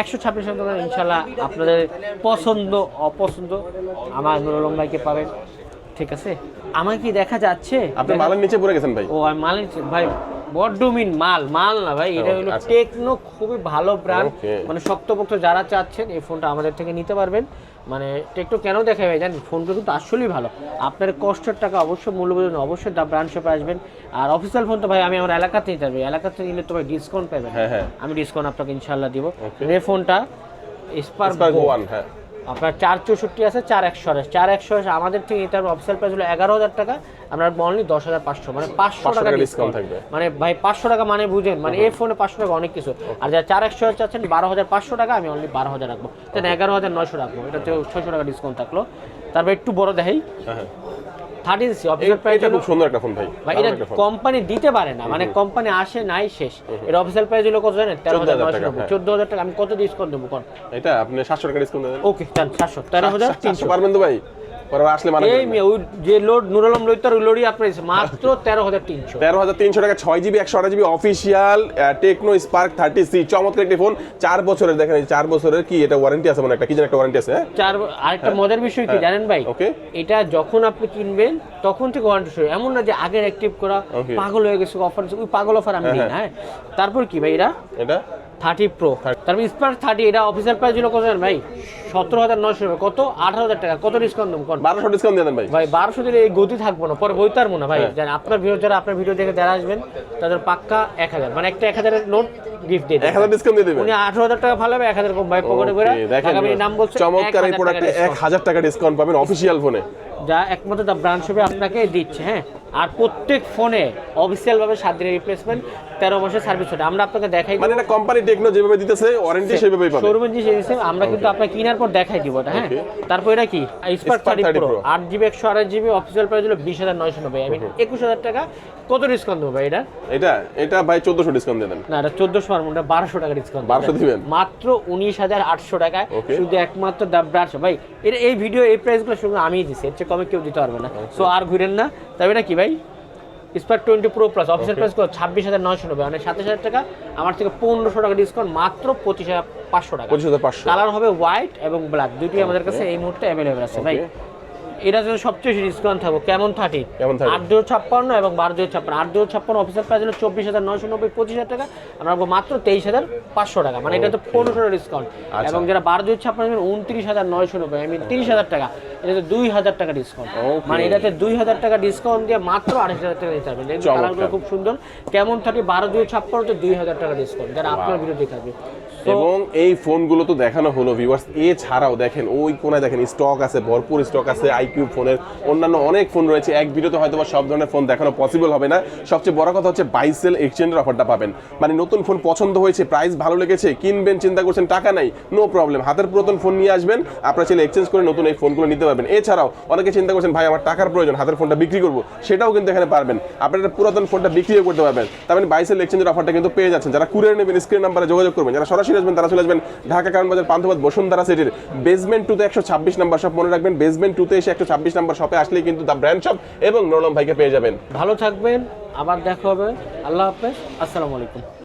একশো ছাব্বিশ টাকা ইনশাল্লাহ আপনাদের পছন্দ অপছন্দ আমার নুরুলম ভাইকে পাবেন। ঠিক আছে? আমার কি দেখা যাচ্ছে? আপনি মালের নিচে পড়ে গেছেন ভাই। ও আমি মাল নিচ্ছি। ভাই বড্ড মিন মাল মাল না ভাই এটা হলো আচ্ছা। টেকনো খুবই ভালো ব্র্যান্ড মানে শক্তপোক্ত যারা চাচ্ছেন এই ফোনটা আমাদের থেকে নিতে পারবেন। মানে টেকটো কেন দেখা ভাই জানেন ফোনটা কিন্তু আসলেই ভালো। আপনার কষ্টের টাকা অবশ্যই মূল্য বোঝেন অবশ্যই দা ব্রাঞ্চ শপে আসবেন। আর অফিসিয়াল ফোন তো ভাই আমি আমার এলাকাতে নিতে পারব এলাকাতে নিলে তো ভাই ডিসকাউন্ট পাবেন। হ্যাঁ, হ্যাঁ। আমি ডিসকাউন্ট আপনাকে ইনশাল্লাহ দিব। রে এই ফোনটা স্পার্ক স্পার্ক ওয়ান হ্যাঁ। আপনার চার চৌষট্টি আছে চার একশো আঠাশ চার একশো আঠাশ আমাদের থেকে এটার অফিসিয়াল প্রাইস হলো এগারো হাজার টাকা আপনার অনলি দশ হাজার পাঁচশো মানে পাঁচশো 500 টাকা ডিসকাউন্ট থাকবে। মানে ভাই পাঁচশো টাকা মানে বুঝেন মানে এই ফোনে পাঁচশো টাকা অনেক কিছু। আর যারা চার একশো চাচ্ছেন বারো হাজার পাঁচশো টাকা আমি অনলি বারো হাজার রাখব। তাহলে এগারো হাজার নয়শো রাখব এটা তো ছয়শো টাকা ডিসকাউন্ট থাকল। তারপর একটু বড় দেখাই। হ্যাঁ থার্টিন সি এই- অফিসিয়াল প্রাইস এটা খুব সুন্দর একটা ফোন ভাই ভাই এটা কোম্পানি দিতে পারে না মানে কোম্পানি আসে নাই শেষ। এর অফিসার প্রাইস হলো কত জানেন? তেরো হাজার 14,000 নয়শো টাকা, নব্বই। হ্যাঁ। চোদ্দ হাজার টাকা আমি কত ডিসকাউন্ট দেবো কোন? এটা আপনি সাতশো টাকা ডিসকাউন্ট দেবেন। ওকে চান সাতশো। তেরো হাজার তিনশো। পারবেন তো ভাই? পরে আসলে মানে এই ওই যে লোড নুরালম লইতার ওই লোডই আপনার মাত্র [LAUGHS] তেরো হাজার তিনশো। তেরো হাজার তিনশো টাকা জিবি একশো আঠাশ জিবি টেকনো স্পার্ক সি। চমৎকার একটি ফোন। চার বছরের দেখেন বছরের কি এটা ওয়ারেন্টি আছে মানে একটা কি যেন একটা ওয়ারেন্টি আছে হ্যাঁ? চার আরেকটা মজার বিষয় কি জানেন ভাই? ওকে এটা যখন আপনি কিনবেন তখন থেকে ওয়ারেন্টি শুরু। এমন না যে আগের অ্যাক্টিভ করা পাগল হয়ে গেছে অফার ওই পাগল অফার আমি না, হ্যাঁ। তারপর কি ভাই এটা? থার্টি প্রো তারপর স্পার্ক থার্টি এটা অফিসিয়াল প্রাইস ছিল কত ভাই? সতেরো হাজার নয়শো কত? আঠারো হাজার টাকা। কত ডিসকাউন্ট দেবো? বারোশো ডিসকাউন্ট দিয়ে দেন ভাই। ভাই বারোশো দিলে এই গতি থাকব না। পরে বই তারবো না ভাই জানেন আপনার ভিডিও যারা আপনার ভিডিও দেখে যারা আসবেন তাদের পাক্কা এক হাজার। মানে একটা এক হাজারের নোট গিফট দিয়ে এক হাজার ডিসকাউন্ট দিয়ে দেবেন। উনি আঠারো হাজার টাকা ভালো হবে এক হাজার কম ভাই পকেটে করে দেখেন আগামী নাম বলছে চমৎকার এই প্রোডাক্টে টাকা এক হাজার টাকা ডিসকাউন্ট পাবেন অফিসিয়াল ফোনে যা একমাত্র দা ব্রাঞ্চ হবে আপনাকে দিচ্ছে হ্যাঁ? আর প্রত্যেক ফোনে অফিসিয়াল ভাবে সাত দিনের রিপ্লেসমেন্ট তেরো মাসের সার্ভিস হবে আমরা আপনাকে দেখাই মানে এটা কোম্পানি টেকনো যেভাবে দিতেছে ওয়ারেন্টি সেভাবেই পাবেন শোরুমে যে দিচ্ছে আমরা কিন্তু আপনাকে কেনার পর দেখাই দিব এটা হ্যাঁ? তারপর এটা কি? Spark thirty 30 pro Pro। আট জিবি একশো আড়াই জিবি অফিসিয়াল প্রাইস হলো বিশ হাজার নয়শো নব্বই। আমি একুশ হাজার টাকা। কত ডিসকাউন্ট দেবো ভাই এটা? এটা এটা ভাই চোদ্দশো ডিসকাউন্ট দিয়ে দেন। না এটা চোদ্দশো পারব না বারোশো টাকা ডিসকাউন্ট 1200 দিবেন? মাত্র উনিশ হাজার আটশো টাকায় শুধু একমাত্র দা ব্রাশ ভাই এটা এই ভিডিও এই প্রাইসগুলো শুধু আমিই দিছি এর কমে কেউ দিতে পারবে না। সো আর ঘুরেন না। তবে না কি ভাই? স্পার টোয়েন্টি প্রো প্লাস অফিসের প্রাইস কত? ছাব্বিশ হাজার নয়শো নব্বই। মানে সাতাশ হাজার টাকা আমার থেকে পনেরোশো টাকা ডিসকাউন্ট মাত্র পঁচিশ হাজার পাঁচশো টাকা। পঁচিশ হাজার পাঁচশো। কালার হবে হোয়াইট এবং ব্ল্যাক দুটি আমাদের কাছে এই মুহূর্তে অ্যাভেলেবেল আছে ভাই। এটা যদি সবচেয়ে বেশি ডিসকাউন্ট থাকব কেমন থার্টি আট দুশো ছাপ্পান্ন এবং বারো দুশো ছাপ্পান্ন। আট দুশো ছাপ্পান্ন অফিসের প্রাইস হলো চব্বিশ হাজার নয়শো নব্বই পঁচিশ হাজার টাকা। আমরা মাত্র তেইশ হাজার পাঁচশো টাকা। মানে এটা তো পনেরোশো ডিসকাউন্ট আচ্ছা। এবং যারা বারো দুশো ছাপ্পান্ন উনত্রিশ হাজার নয়শো নব্বই আমি তিরিশ হাজার টাকা। এটাতে দুই হাজার টাকা ডিসকাউন্ট মানে এটাতে দুই হাজার টাকা ডিসকাউন্ট দিয়ে মাত্র আড়াইশ হাজার টাকা দিতে পারবেন চমৎকার। কালারগুলো খুব সুন্দর। কেমন থার্টি বারো দুশো ছাপ্পান্নতে দুই হাজার টাকা ডিসকাউন্ট যারা আপনার ভিডিও দেখাবে তো এবং এই ফোনগুলো তো দেখানো হলো ভিউয়ার্স এছাড়াও দেখেন, ওই কোনায় দেখেন স্টক আছে, ভরপুর স্টক আছে আইকিউ ফোনের অন্যান্য অনেক ফোন রয়েছে। এক ভিডিওতে হয়তো সব ধরনের ফোন দেখানো পসিবল হবে না। সবচেয়ে বড় কথা হচ্ছে বাইসেল এক্সচেঞ্জের অফারটা পাবেন। মানে নতুন ফোন পছন্দ হয়েছে প্রাইস ভালো লেগেছে, কিনবেন, চিন্তা করছেন, টাকা নাই নো প্রবলেম হাতের পুরাতন ফোন নিয়ে আসবেন, আপনারা চাইলে এক্সচেঞ্জ করে নতুন এই ফোনগুলো নিতে পারবেন। এছাড়াও অনেকে চিন্তা করছেন, ভাই, আমার টাকার প্রয়োজন, হাতের ফোনটা বিক্রি করব। সেটাও কিন্তু এখানে পারবেন। আপনারা পুরাতন ফোনটা বিক্রিও করতে পারবেন। তার মানে বাইসেল এক্সচেঞ্জের অফারটা কিন্তু পেয়ে যাচ্ছেন। যারা কুরিয়ার নেবেন স্ক্রিন নাম্বারে যোগাযোগ করবেন। যারা সরাসরি সরাসরি আসবেন, তারা চলে আসবেন ঢাকা কারণ বাজার পান্থবাদ বসুন্ধরা সিটির। বেসমেন্ট টুতে একশো ছাব্বিশ নাম্বার শপ মনে রাখবেন। বেসমেন্ট টুতে এসে একশো ছাব্বিশ নাম্বার শপে আসলেই কিন্তু দ্য ব্র্যান্ড শপ এবং নরলম ভাইকে পেয়ে যাবেন। ভালো থাকবেন, আবার দেখা হবে। আল্লাহ হাফেজ। আসসালামু আলাইকুম।